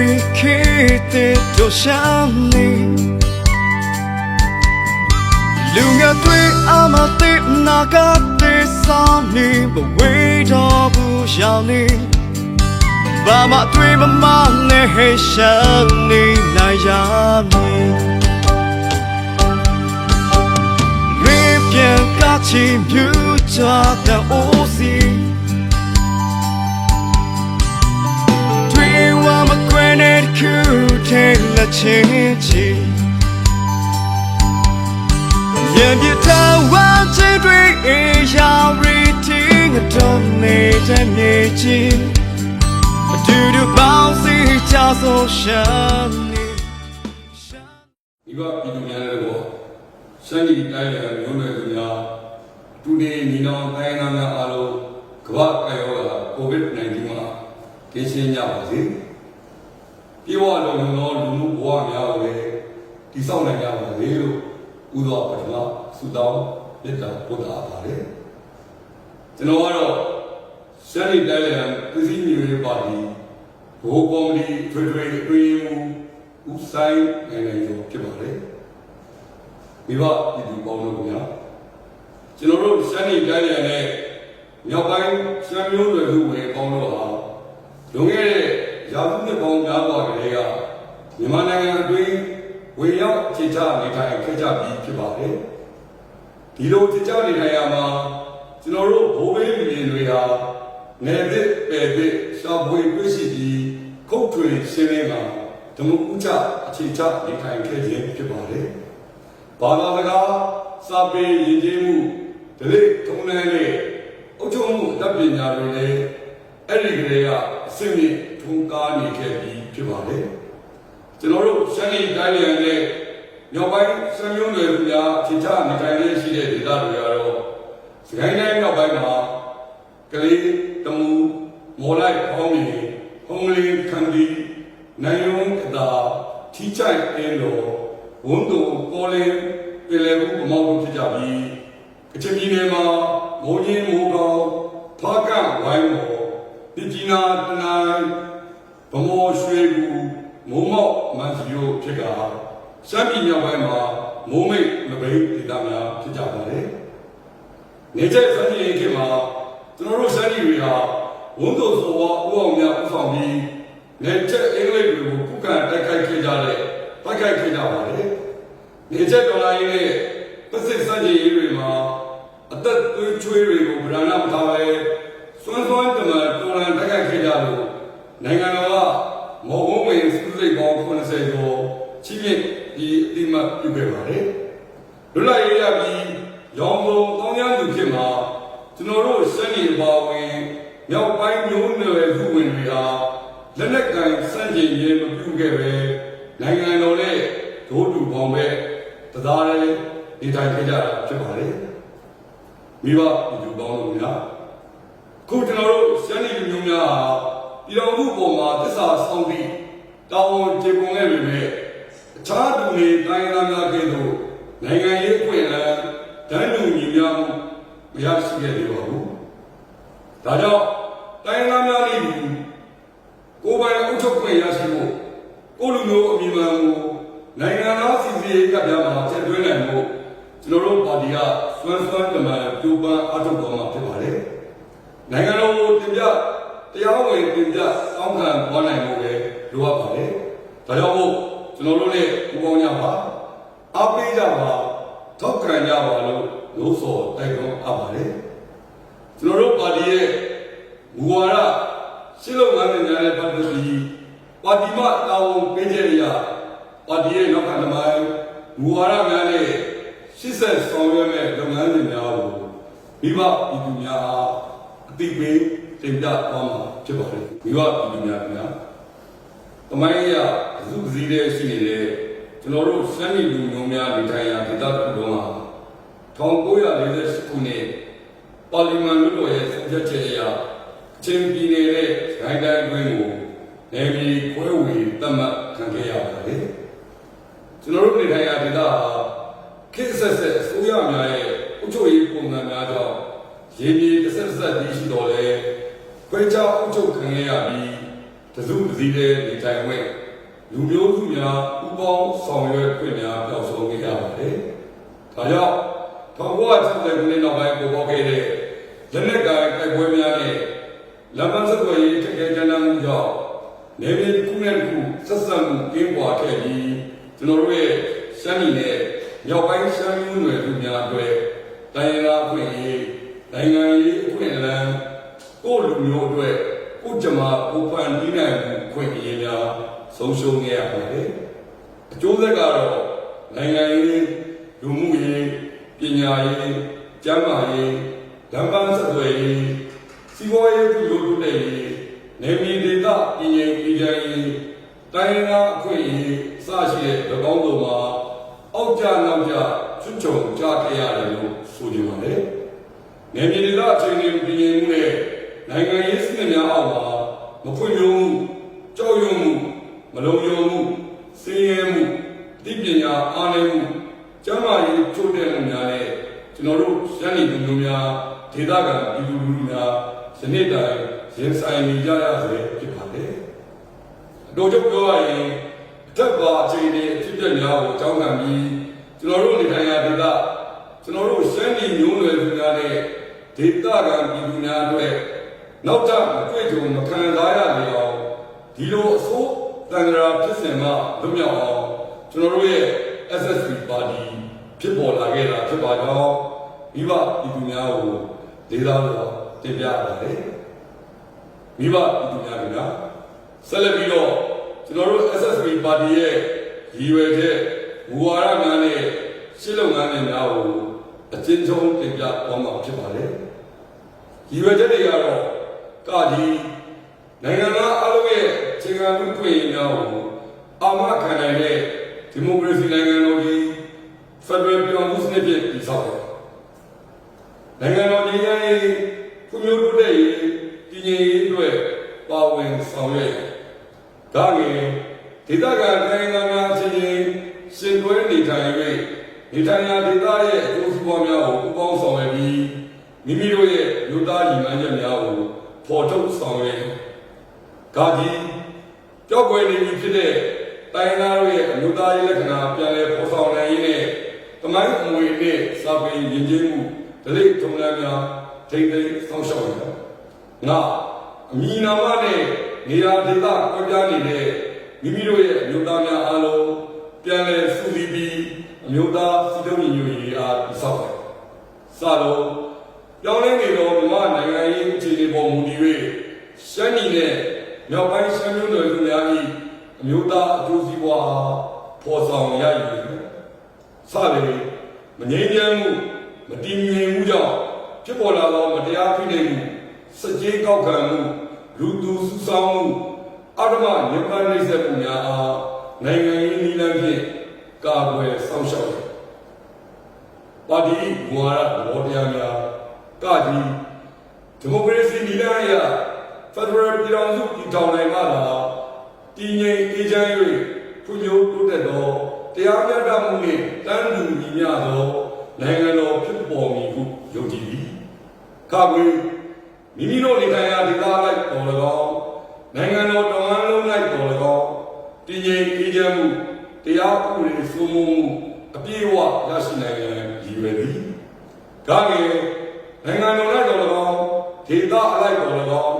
နေပြီခေတဲ့တို့ရှာနေလူငယ်တွေအမသိနာကတဲ့စာနေဘဝေတော်ဘူးရောက်နေဘာမတွေ့မမနဲ့ဟေရှာနေနာရမည်ရေပြန်ကချီမြူချတဲ့အိုစီ ထဲလက်ချင်းချီမြန်ပြတာဝမ်းချီတွေအေးရာရီတင်းတော့နေတဲ့မြေချင်းအတူတူပေါင်းစီချဆိုရှမ်းနေရှမ်းမိဘပြည်သူများလည်းတော့ရှမ်းပြည်တိုင်းရမျိုးနွယ်သူများတူနေညီနောင်တိုင်းသားများအားလုံးကမ္ဘာ့ကာရောဂါ COVID-19 မှာကင်းရှင်းကြပါစေ။ ပြေဝလုံးလုံးသောလူမှုဘဝများကိုလည်းတည်ဆောက်နိုင်ကြပါစေလို့ဥသောပထမဆုတောင်းမေတ္တာပို့တာပါတယ်။ကျွန်တော်ကတော့ရှမ်းပြည်တိုင်းရပြည်စည်းမျိုးရေးပါတီဘိုးကော်မတီထွေထွေအတွင်းမှုဦးဆိုင်နိုင်ငံကျော်ဖြစ်ပါတယ်။မိဘပြည်သူပေါင်းတို့ခင်ဗျာကျွန်တော်တို့ရှမ်းပြည်တိုင်းရနဲ့မြောက်ပိုင်းရှမ်းမျိုးတွေလူဝင်ပေါင်းတို့ဟာလွန်ခဲ့တဲ့ ရာစုနှစ်ပေါင်းများစွာကလေးကမြန်မာနိုင်ငံအတွင်းဝင်ရောက်ခြေချနေထိုင်ခဲ့ကြပြီးဖြစ်ပါတယ်။ဒီလိုခြေချနေထိုင်ရမှာကျွန်တော်တို့ဘိုးဘေးလူရင်တွေဟာနေသစ်ပယ်သစ်ရှာဖွေတွေ့ရှိပြီးခုတ်ထွင်ရှင်းလင်းမှာဓမ္မဥချအခြေချနေထိုင်ခဲ့ခြင်းဖြစ်ပါတယ်။ဘာသာစကားစာပေယဉ်ကျေးမှုဒလိထုံးတမ်းနဲ့အုပ်ချုပ်မှုအတတ်ပညာတွေလည်းအဲ့ဒီကလေးကအစစ်မြစ် ထုံးကားနေခဲ့ပြီးဖြစ်ပါတယ်။ကျွန်တော်တို့ရှမ်းပြည်တိုင်းနယ်နဲ့မြောက်ပိုင်းရှမ်းမျိုးနွယ်များအခြေချနေထိုင်ရရှိတဲ့ဒေသတွေကတော့စကိုင်းတိုင်းမြောက်ပိုင်းမှာကလေးတမူမော်လိုက်ပေါင်းမြေဟုံးလင်းခန္ဒီနိုင်ယုံအသာထီချိုက်အင်းတော်ဝန်တုံကောလင်းပြည်လေဘူးပမောက်တို့ဖြစ်ကြပြီးကချင်ပြည်နယ်မှာမိုးကြီးမိုးကောင်းဖားကဝိုင်းမော်ဒီကြီးနာတနိုင် ဗမောရွှေကူမိုးမောက်မန်စီယိုဖြစ်ကရှမ်းပြည်မြောက်ပိုင်းမှာမိုးမိတ်မပိတ်ဒေသများဖြစ်ကြပါတယ်။နေကျစံကြီးခေတ်မှာကျွန်တော်တို့စံကြီးတွေဟာဝန်တိုဆိုဝါဥအောင်များဥဆောင်ပြီးနေကျအင်္ဂလိပ်တွေကိုခုခံတိုက်ခိုက်ခဲ့ကြတဲ့တိုက်ခိုက်ခဲ့ကြပါတယ်။နေကျဒေါ်လာရင်းနဲ့ပစိတ်စံကြီးတွေမှာအသက်သွေးချွေးတွေကိုဗရဏမထားပဲစွန်းစွန်းတမန်တော်လန်တိုက်ခိုက်ခဲ့ကြလို့ နိုင်ငံတော်ကမော်ဘုံဝင်စုစိတ်ပေါင်း80ကျော်ချိမြင့်ဒီအတိမတ်ပြုခဲ့ပါတယ်။လွတ်လပ်ရေးရပြီးရောင်ကုန်တောင်းရသူဖြစ်မှာကျွန်တော်တို့စက်နေပါဝင်မြောက်ပိုင်းမျိုးနွယ်စုဝင်တွေဟာလက်နက်ကင်စန့်ကျင်ရေးမပြုခဲ့ပဲနိုင်ငံတော်နဲ့ဒိုးတူပေါင်းပဲ တရားရဲနေထိုင်ခဲ့ကြတာဖြစ်ပါတယ်။မိဘဒီလူပေါင်းတို့များခုကျွန်တော်တို့ရှမ်းပြည်လူမျိုးများဟာပြည်တော်မှုပေါ်မှာသစ္စာဆောင်ပြီးတာဝန်ကျေပွန်ခဲ့ပေမဲ့အခြားသူတွေတိုင်းသားများကဲ့သို့နိုင်ငံရေးအခွင့်အလမ်းဒန်းလူညီများမှုမရရှိခဲ့သေးပါဘူး။ဒါကြောင့်တိုင်းသားများ၏ကိုယ်ပိုင်အုပ်ချုပ်ခွင့်ရရှိဖို့ကိုယ်လူမျိုးအမိမှန်ကိုနိုင်ငံသားစီစီရေးကပြမှာချက်တွင်းနိုင်ဖို့ကျွန် တော်တို့ပါတီကစွမ်းစွမ်းတမန်ပြူပန်းအထောက်တော်မှာဖြစ်ပါတယ်။နိုင်ငံတော်ကိုတင်ပြတရားဝင်တင်ပြအောက်ခံသွားနိုင်မှုပဲလိုအပ်ပါတယ်။ဒါကြောင့်မို့ကျွန်တော်တို့လည်းပူပေါင်းကြပါအားပေးကြပါထောက်ခံကြပါလို့လို့ဆိုတိုက်တွန်းအပ်ပါတယ်။ကျွန်တော်တို့ပါတီရဲ့မူဝါဒရှင်းလို့ငန်းများနဲ့ပတ်သက်ပြီးပါတီမှတာဝန်ပေးချက်အရပါတီရဲ့နောက်ခံသမိုင်းမူဝါဒများနဲ့ ရှစ်ဆက်ဆောင်ရွက်မဲ့လုပ်ငန်းတွေများကိုမိဘပြည်သူများအားအတိပေးတင်ပြသွားမှာဖြစ်ပါတယ်မိဘပြည်သူများခင်ဗျာတမိုင်းရအစုစည်းတဲ့ရှိနေတဲ့ကျွန်တော်တို့စမ်းနေလူမျိုးများနေထိုင်ရာဒေသတစ်ခုလုံးဟာ1948ခုနှစ်ပါလီမန်လွှတ်တော်ရဲ့ဆုံးဖြတ်ချက်အရအချင်းပြည်နယ်နဲ့ဂိုင်းတိုင်းအတွင်းကိုနေပြည်ခွဲဝေသတ်မှတ်ခံခဲ့ရပါတယ်ကျွန်တော်တို့နေထိုင်ရာဒေသဟာ ခေတ်ဆက်ဆက်အစိုးရများရဲ့အုပ်ချုပ်ရေးပုံပုံစံများကြောင့်ရင်းမြေတစ်ဆက်တစ်ဆက်တည်ရှိတော်လဲခွဲခြားအုပ်ချုပ်ခံရပြီးတစုတစည်းတဲ့နေထိုင်ခွင့်လူမျိုးစုများဥပေါင်းဆောင်ရွက်ခွင့်များပျောက်ဆုံးခဲ့ရပါတယ်။ဒါကြောင့်1960ခုနှစ်နောက်ပိုင်းပေါ်ပေါက်ခဲ့တဲ့လက်နက်ကိုင်တိုက်ပွဲများနဲ့လမ်းမဆက်သွယ်ရေးထက်ခဲကြမ်းတမ်းမှုကြောင့်နေပြည်တစ်ခုနဲ့တစ်ခုဆက်ဆံမှုကင်းကွာခဲ့ပြီးကျွန်တော်တို့ရဲ့ရှမ်းပြည်နယ် မြောက်ပိုင်းရှမ်းမျိုးနွယ်စုများအတွက်တိုင်းရင်းသားအခွင့်အရေးနိုင်ငံရေးအခွင့်အလမ်းကိုယ့်လူမျိုးအတွက်ကိုယ့်ကြမ္မာကိုယ်ဖန်တီးနိုင်မှုအခွင့်အရေးများဆုံးရှုံးခဲ့ရပါတယ်အကျိုးဆက်ကတော့နိုင်ငံရေးလူမှုရေးပညာရေးကျန်းမာရေးလမ်းပန်းဆက်သွယ်ရေးစီးပွားရေးပြုလုပ်တိုးတက်ရေးနေပြည်ဒေသပြည်ငြိမ်အေးချမ်းရေးတိုင်းရင်းသားအခွင့်အရေးစရှိတဲ့၎င်းတို့မှာအော က်ကျနောက်ကျချွတ်ချုံကြခဲ့ရတယ်လို့ဆိုကြပါလေ။နေပြည်ဒေသအခြေအနေပြည်ငြိမ်မှုနဲ့နိုင်ငံရေးစနစ်များအောက်မှာမဖွံ့ဖြိုးမှုကြောက်ရွံ့မှုမလုံခြုံမှုစည်ရဲမှုအသိပညာအားနည်းမှုကျန်းမာရေးချို့တဲ့မှုများနဲ့ကျွန်တော်တို့ရန်နေသူမျိုးများဒေသခံပြည်သူလူထုများယနေ့တိုင်ရင်ဆိုင်နေကြရစေဖြစ်ပါတယ်။အတော်ချုပ်ပြောရရင်အထက်ပါအခြေအနေအဖြစ်အပျက်များကိုအကြောင်းခံပြီး ကျွန်တော်တို့နေထိုင်ရာဒေသကျွန်တော်တို့ရှမ်းပြည်မျိုးနွယ်စုများနဲ့ဒေသခံပြည်သူများအတွက်နောက်ထပ်မတွေ့ကြုံမခံစားရလေအောင်ဒီလိုအဆိုးတန်ကြရာဖြစ်စဉ်မှလွတ်မြောက်အောင်ကျွန်တော်တို့ရဲ့ SSP ပါတီဖြစ်ပေါ်လာခဲ့တာဖြစ်ပါကြောင်းမိဘပြည်သူများကိုဒေသတော်တင်ပြပါတယ်မိဘပြည်သူများကဆက်လက်ပြီးတော့ကျွန်တော်တို့ SSP ပါတီရဲ့ရည်ရွယ်ချက် မူဝါဒများနဲ့ရှင်းလုပ်ငန်းတွေများကိုအကျဉ်းချုပ်တင်ပြသွားမှာဖြစ်ပါတယ်ရည်ရွယ်ချက်တွေကတော့ကဒီနိုင်ငံသားအလုံးရဲ့ခြေခံလူ့ခွင့်အရေးများကိုအာမခံနိုင်တဲ့ဒီမိုကရေစီနိုင်ငံတော်ကြီးဖက်ဒရယ်ပြည်အောင်စုစနစ်ဖြင့်တည်ဆောက်တယ်နိုင်ငံတော်ကြီးရဲ့ဖွံ့ဖြိုးတိုးတက်ရေးတည်ငြိမ်ရေးအတွက်ပါဝင်ဆောင်ရွက်ဒါငယ်ဒေသခံတိုင်းသားများအချင်းချင်း ရှင်တွဲနေထိုင်၍နေထိုင်ရာဒေသရဲ့အကျိုးစီးပွားများကိုပူးပေါင်းဆောင်ရွက်ပြီးမိမိတို့ရဲ့လူသားညီမချက်များကိုဖော်ထုတ်ဆောင်ရွက်ကာကြီးကြောက်ွယ်နေပြီဖြစ်တဲ့တိုင်းသားတို့ရဲ့အမျိုးသားရေးလက္ခဏာပြန်လည်ဖော်ဆောင်နိုင်ရေးနဲ့တမိုင်းအမွေနဲ့စာပေယဉ်ကျေးမှုဒလိထုံးတမ်းများထိမ့်သိမ်းဆောင်ရှောက်ရတာငါအမီနာမနဲ့နေရာဒေသကွဲပြားနေတဲ့မိမိတို့ရဲ့အမျိုးသားများအားလုံး ပြန်လည်စုစည်းပြီးအမျိုးသားစီတုံးညီညွတ်ရေးအားတည်ဆောက်တယ်စတော့ပြောင်းလဲနေတော့မြန်မာနိုင်ငံရေးအခြေအနေပေါ်မူတည်၍ရှမ်းပြည်နယ်မြောက်ပိုင်းရှမ်းမျိုးနွယ်စုများ၏အမျိုးသားအကျိုးစီးပွားအားဖော်ဆောင်ရည်စတယ်မငြိမ်းချမ်းမှုမတည်ငြိမ်မှုကြောင့်ဖြစ်ပေါ်လာသောမတရားဖိနှိပ်မှုစကြေးကောက်ခံမှုလူသူစုဆောင်းမှုအဓမ္မညှဉ်းပန်းနှိပ်စက်မှုများအားနိုင်ငံရေးနည်း လမ်းဖြင့်ကာကွယ်စောင့်ရှောက်တယ်ပါတီဝါရဘောတရားများကတိဒီမိုကရေစီနည်းလမ်းအရဖက်ဒရယ်ပြည်ထောင်စုတည်ထောင်နိုင်မှသာတည်ငြိမ်အေးချမ်း၍ဖွံ့ဖြိုးတိုးတက်သောတရားမျှတမှုနှင့်တန်းတူညီမျှသောနိုင်ငံတော်ဖြစ်ပေါ်မည်ဟုယုံကြည်သည်။ကာကွယ်မိမိတို့နေထိုင်ရာဒေသလိုက်တော်၎င်းနိုင်ငံတော်တောင်အလုံးလိုက်တော်၎င်းတည်ငြိမ်အေးချမ်းမှု တရားဥပဒေစိုးမိုးမှုအပြည့်အဝရရှိနိုင်ရန်ရည်ရွယ်သည်။ကာကွယ်နိုင်ငံတော်လိုက်တော်၎င်းဒေသအလိုက်တော်၎င်း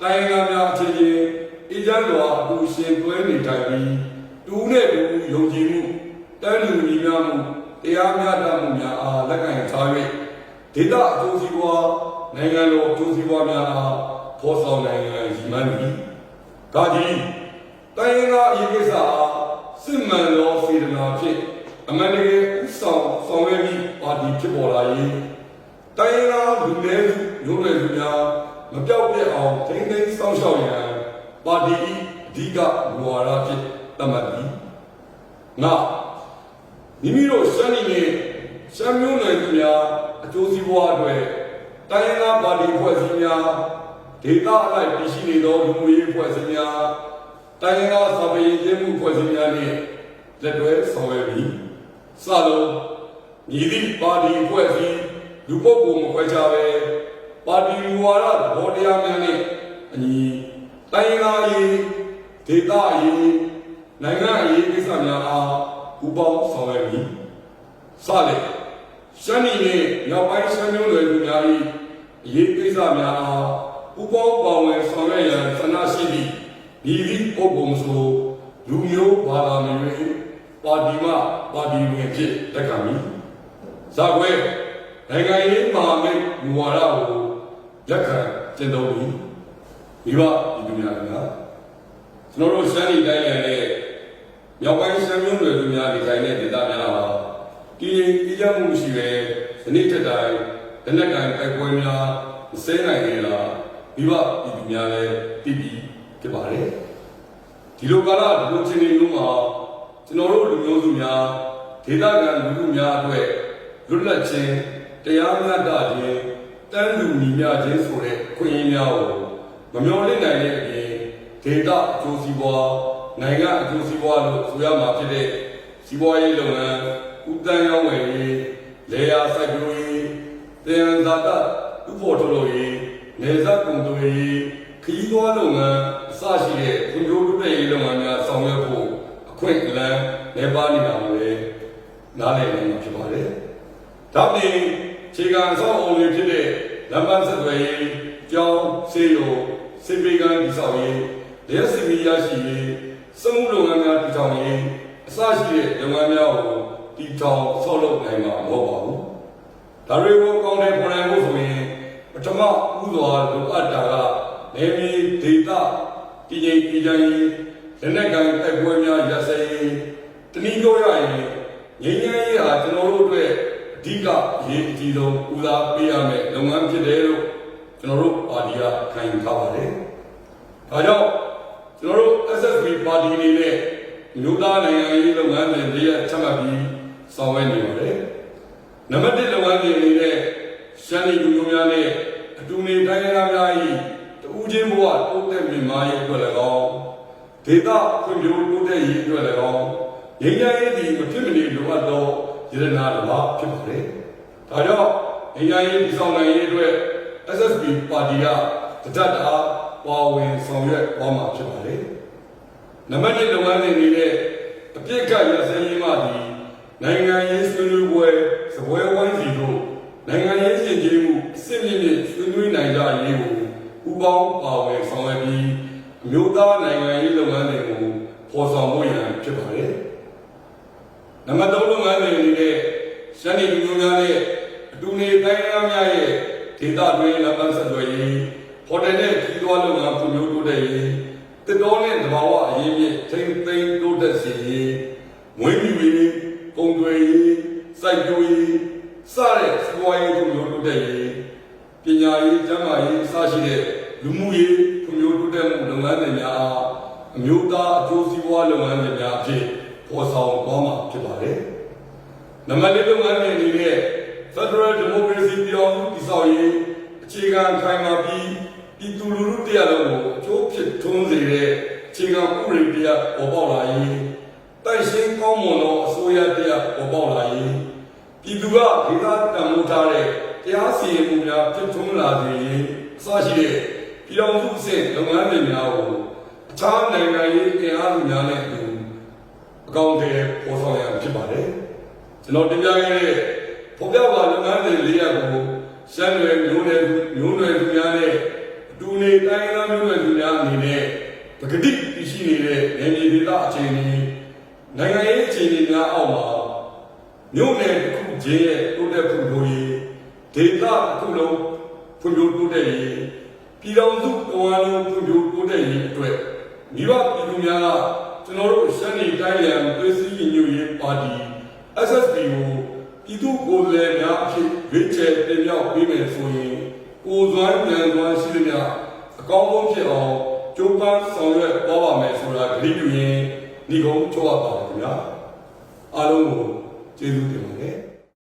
တိုင်းငံများအချင်းချင်းအေးချမ်းစွာအတူရှင်တွဲနေထိုင်ပြီးတူနဲ့တူယုံကြည်မှုတန်းလူညီများမှုတရားမျှတမှုများအားလက်ကင်ထား၍ဒေသအကျိုးစီးပွားနိုင်ငံတော်အကျိုးစီးပွားများအားဖော်ဆောင်နိုင်ရန်ရည်မှန်းသည်။ကာကြီးတိုင်းငါအရေးကိစ္စအား စစ်မှန်သောစေတနာဖြင့်အမှန်တကယ်ဥဆောင်ဆောင်ရွက်ပြီးပါတီဖြစ်ပေါ်လာရေးတိုင်းငါလူနည်းစုမျိုးနွယ်စုများမပြောက်ပြက်အောင်ထိန်းသိမ်းစောင့်ရှောက်ရန်ပါတီ၏အဓိကမူဝါဒဖြင့်သတ်မှတ်သည်။ငါမိမိတို့ရှမ်းပြည်နယ်ရှမ်းမျိုးနွယ်စုများအကျိုးစီးပွားအတွက်တိုင်းရင်းသားပါတီဖွဲ့စည်းများဒေသအလိုက်တည်ရှိနေသောလူမှုရေးဖွဲ့စည်းများ တိုင်းရင်းသားစာပေရည်ကျင်းမှုဖွဲ့စည်းများနှင့်လက်တွဲဆောင်ရွက်ပြီးစလုံးညီသည့်ပါတီဖွဲ့စည်းလူပုဂ္ဂိုလ်မခွဲခြားပဲပါတီလူဝါဒသဘောတရားများနဲ့အညီတိုင်းရင်းသားရေးဒေသရေးနိုင်ငံရေးကိစ္စများအားပူးပေါင်းဆောင်ရွက်မည်စတဲ့ရှမ်းပြည်နယ်မြောက်ပိုင်းရှမ်းမျိုးတွေလူများ၏အရေးကိစ္စများအားပူးပေါင်းပါဝင်ဆောင်ရွက်ရန်ဆန္ဒရှိသည့် ဒီသည့်ပုဂ္ဂိုလ်ဆိုလူမျိုးဘာသာမျိုးတွေပါတီမှပါတီဝင်ဖြစ်လက်ခံမည်ဇာခွဲနိုင်ငံရေးမဟာမိတ်မူဝါဒကိုလက်ခံကျင့်သုံးမည်မိဘဒီလူများကကျွန်တော်တို့ရှမ်းပြည်တိုင်းရတဲ့မြောက်ပိုင်းရှမ်းမျိုးတွေလူများနေထိုင်တဲ့ဒေသများဟာတည်ရင်တည်ရမှုရှိပဲဒီနေ့ထက်တိုင်းလက်နက်ကန်တိုက်ပွဲများမစဲနိုင်ကြလားမိဘဒီလူများလည်းတည်ပြီး ဖြစ်ပါတယ်ဒီလိုကာလဒီလိုချင်းတွေလုံးမှာကျွန်တော်တို့လူမျိုးစုများဒေသခံလူမှုများအတွက်လွတ်လပ်ခြင်းတရားမျှတခြင်းတန်းလူညီမျှခြင်းဆိုတဲ့ခွင့်ရင်းများကိုမမျော်လင့်နိုင်တဲ့အပြင်ဒေသအကျိုးစီးပွားနိုင်ငံအကျိုးစီးပွားလို့ဆိုရမှာဖြစ်တဲ့စီးပွားရေးလုပ်ငန်းဥတန်းရောင်းဝယ်ရေးလေယာစိုက်ပျိုးရေးတင်ဇာတဥဖို့ထုတ်လုပ်ရေးနေဇက်ကုန်သွယ်ရေးခရီးသွားလုပ်ငန်းအ စရှိတဲ့ဖွံ့ဖြိုးတိုးတက်ရေးလုပ်ငန်းများဆောင်ရွက်ဖို့အခွင့်အလမ်းနေပါနေတာကိုလည်းနားလည်နိုင်မှာဖြစ်ပါတယ်။ဒါပြင်ခြေခံအဆောက်အအုံတွေဖြစ်တဲ့လမ်းပန်းဆက်သွယ်ရေးကျောင်းစေယုံစေပေကန်ဒီဆောင်ရေးလက်စီမီရရှိရေးစမှုလုပ်ငန်းများတည်ထောင်ရေးအစရှိတဲ့လုပ်ငန်းများကိုတည်ထောင်ဆောက်လုပ်နိုင်မှာမဟုတ်ပါဘူး။ဒါတွေကိုကောင်းတဲ့ပေါ်နိုင်ဖို့ဆိုရင်ပထမဥစွာလိုအပ်တာကနေပြည်ဒေသ တည်ငြိမ်ပြည်တိုင်းလက်နက်ကန်တိုက်ပွဲများရပ်စဲရေးတနည်းပြောရရင်ငြိမ်းချမ်းရေးဟာကျွန်တော်တို့အတွက်အဓိကအရေးအကြီးဆုံးဦးစားပေးရမယ့်လုပ်ငန်းဖြစ်တယ်လို့ကျွန်တော်တို့ပါတီကခံယူထားပါတယ်။ဒါကြောင့်ကျွန်တော်တို့ SSB ပါတီအနေနဲ့မြို့သားနိုင်ငံရေးလုပ်ငန်းတွေလေးရချမှတ်ပြီးဆောင်ရွက်နေပါတယ်။နံပါတ်1လုပ်ငန်းတွေအနေနဲ့ရှမ်းပြည်လူမျိုးများနဲ့အတူနေတိုင်းရင်းသားများ၏ တဦးချင်းဘဝတိုးတက်မြင့်မားရေးအတွက်လည်းကောင်းဒေသဖွံ့ဖြိုးတိုးတက်ရေးအတွက်လည်းကောင်းငြိမ်းချမ်းရေးဒီမဖြစ်မနေလိုအပ်သောယရနာတစ်ပါးဖြစ်ပါတယ်။ဒါကြောင့်ငြိမ်းချမ်းရေးဒီဆောင်နိုင်ရေးအတွက် SSB ပါတီကတဒတ်တာပါဝင်ဆောင်ရွက်သွားမှာဖြစ်ပါတယ်။နံပါတ်1လုပ်ငန်းစဉ်တွေနဲ့အပြစ်ကရစရေးမှဒီနိုင်ငံရေးဆွေးနွေးပွဲစပွဲဝိုင်းစီတို့နိုင်ငံရေးရှင်ကျေးမှုအစစ်မြင့်မြင့်ဆွေးနွေးနိုင်ကြရေးကို ပူးပေါင်းပါဝင်ဆောင်ရွက်ပြီးအမျိုးသားနိုင်ငံရေးလုပ်ငန်းတွေကိုဖော်ဆောင်ဖို့ရန်ဖြစ်ပါတယ်။နံပါတ်3လုပ်ငန်းစဉ်တွေနဲ့ရှမ်းပြည်လူမျိုးများနဲ့အတူနေတိုင်းသားများရဲ့ဒေသတွင်းလက်ပံဆက်သွယ်ရေးဟိုတယ်နဲ့ခီးသွွားလုပ်ငန်းဖွံ့ဖြိုးတိုးတက်ရေးတစ်တော်နဲ့တဘာဝအရေးမြစ်ထိမ့်သိမ်းတိုးတက်စေရေးမွေးမြူရေးပုံသွယ်ရေးစိုက်ပျိုးရေးစတဲ့စီးပွားရေးဖွံ့ဖြိုးတိုးတက်ရေးပညာရေးကျန်းမာရေးအစရှိတဲ့ လူမှုရေးဖွံ့ဖြိုးတိုးတက်မှုလုပ်ငန်းတွေများအားအမျိုးသားအကျိုးစီးပွားလုပ်ငန်းတွေများအဖြစ်ပေါ်ဆောင်သွားမှာဖြစ်ပါတယ်။နံပါတ်၄လုပ်ငန်းတွေအနေနဲ့ Federal Democracy ပြောင်းတည်ဆောက်ရေးအခြေခံခိုင်မာပြီးပြည်သူလူထုတရားလုံးကိုအကျိုးဖြစ်ထွန်းစေတဲ့အခြေခံဥပဒေတရားပေါ်ပေါက်လာရေးတိုက်ရှင်းကောင်းမွန်သောအစိုးရတရားပေါ်ပေါက်လာရေးပြည်သူကဒေသတံမိုးထားတဲ့တရားစီရင်မှုများဖြစ်ထွန်းလာစေရေးအစရှိတဲ့ ပြည်တော်စုအဆင့်လုပ်ငန်းတွေများကိုအခြားနိုင်ငံရေးအင်အားစုများနဲ့အတူအကောင့်တွေပေါ်ဆောင်ရဖြစ်ပါတယ်ကျွန်တော်တင်ပြခဲ့တဲ့ဖော်ပြပါလုပ်ငန်းတွေလေးရပ်ကိုရှမ်းနယ်မျိုးနယ်မျိုးနယ်သူများနဲ့အတူနေတိုင်းရင်းသားမျိုးနယ်သူများအနေနဲ့ပကတိတရှိနေတဲ့နယ်မြေဒေသအခြေအနေနိုင်ငံရေးအခြေအနေများအောက်မှာမျိုးနယ်တစ်ခုချင်းရဲ့တိုးတက်ဖွံ့ဖြိုးရေးဒေသတစ်ခုလုံးဖွံ့ဖြိုးတိုးတက်ရေး ပြည်တော်စုတော်လုံးဖွံ့ဖြိုးတိုးတက်ရေးအတွက်မိဘပြည်သူများကကျွန်တော်တို့ရှမ်းပြည်တိုင်းရန်သွေးစည်းညီညွတ်ရေးပါတီ SSB ကိုပြည်သူကိုယ်စားလှယ်များအဖြစ်ရွေးချယ်တင်မြှောက်ပေးမယ်ဆိုရင်ကိုယ်စွမ်းဉာဏ်စွမ်းရှိသမျှအကောင်းဆုံးဖြစ်အောင်ကြိုးပမ်းဆောင်ရွက်ပေါ်ပါမယ်ဆိုတာဂရုပြုရင်းဒီကုန်းချောပါပါခင်ဗျာအားလုံးကိုကျေးဇူးတင်ပါတယ်